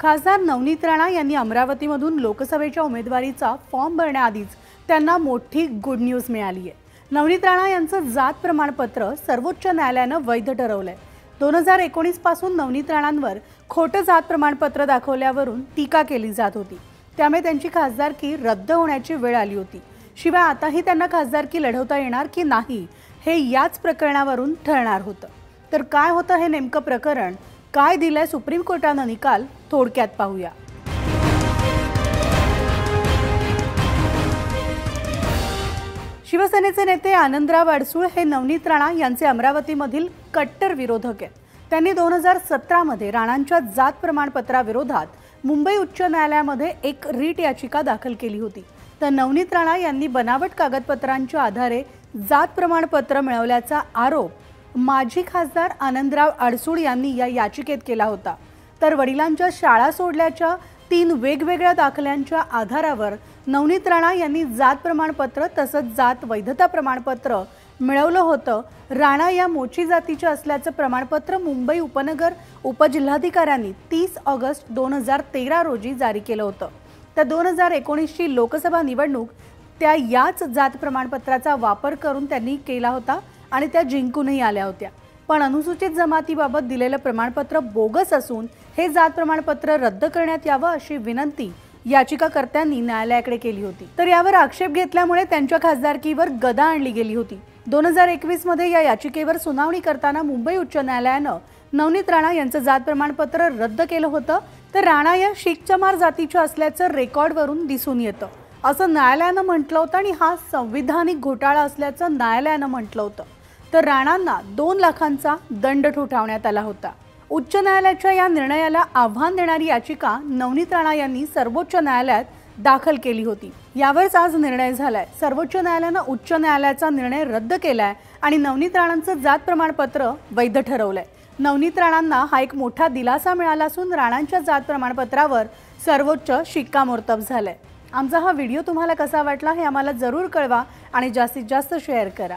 खासदार नवनीत राणा यांनी अमरावतीमधून लोकसभेच्या उमेदवारीचा फॉर्म भरण्याआधीच त्यांना मोठी गुड न्यूज मिळाली आहे. नवनीत राणा यांचं जात प्रमाणपत्र सर्वोच्च न्यायालयानं वैध ठरवलं आहे दोन हजार एकोणीसपासून नवनीत राणांवर खोटं जात प्रमाणपत्र दाखवल्यावरून टीका केली जात होती. त्यामुळे त्यांची खासदारकी रद्द होण्याची वेळ आली होती. शिवाय आताही त्यांना खासदारकी लढवता येणार की नाही हे याच प्रकरणावरून ठरणार होतं. तर काय होतं हे नेमकं प्रकरण? काय दिलाय सुप्रीम कोर्टानं निकाल? थोडक्यात पाहूया. शिवसेनेचे नेते आनंदराव अडसूळ हे नवनीत राणा यांचे अमरावतीमधील कट्टर विरोधक आहेत. त्यांनी दोन हजार सतरामध्ये राणांच्या जात प्रमाणपत्राविरोधात मुंबई उच्च न्यायालयामध्ये एक रीट याचिका दाखल केली होती. तर नवनीत राणा यांनी बनावट कागदपत्रांच्या आधारे जात प्रमाणपत्र मिळवल्याचा आरोप माजी खासदार आनंदराव अडसूड यांनी या याचिकेत केला होता. तर वडिलांच्या शाळा सोडल्याच्या तीन वेगवेगळ्या दाखल्यांच्या आधारावर नवनीत राणा यांनी जात प्रमाणपत्र तसंच जात वैधता प्रमाणपत्र मिळवलं होतं. राणा या मोची जातीच्या असल्याचं प्रमाणपत्र मुंबई उपनगर उपजिल्हाधिकाऱ्यांनी तीस ऑगस्ट दोन हजार तेरा रोजी जारी केलं होतं. तर दोन हजार एकोणीसची लोकसभा निवडणूक त्या याच जात प्रमाणपत्राचा वापर करून त्यांनी केला होता. आणि त्या जिंकूनही आल्या होत्या. पण अनुसूचित जमातीबाबत दिलेलं प्रमाणपत्र बोगस असून हे जात प्रमाणपत्र रद्द करण्यात यावं अशी विनंती याचिकाकर्त्यांनी न्यायालयाकडे केली होती. तर यावर आक्षेप घेतल्यामुळे त्यांच्या खासदारकीवर गदा आणली गेली होती. दोन हजार एकवीसमध्ये या याचिकेवर सुनावणी करताना मुंबई उच्च न्यायालयानं नवनीत राणा यांचं जात प्रमाणपत्र रद्द केलं होतं. तर राणा या शीख चमार जातीच्या असल्याचं रेकॉर्डवरून दिसून येतं. असं न्यायालयानं म्हटलं होतं आणि हा संविधानिक घोटाळा असल्याचं न्यायालयानं म्हटलं होतं. तर राणांना दोन लाखांचा दंड ठोठावण्यात आला होता. उच्च न्यायालयाच्या या निर्णयाला आव्हान देणारी याचिका नवनीत राणा यांनी सर्वोच्च न्यायालयात दाखल केली होती. यावरच आज निर्णय झालाय. सर्वोच्च न्यायालयानं उच्च न्यायालयाचा निर्णय रद्द केलाय आणि नवनीत राणांचं जात प्रमाणपत्र वैध ठरवलंय. नवनीत राणांना हा एक मोठा दिलासा मिळाला असून राणांच्या जात प्रमाणपत्रावर सर्वोच्च शिक्कामोर्तब झालंय. आमचा हा व्हिडिओ तुम्हाला कसा वाटला हे आम्हाला जरूर कळवा आणि जास्तीत जास्त शेअर करा.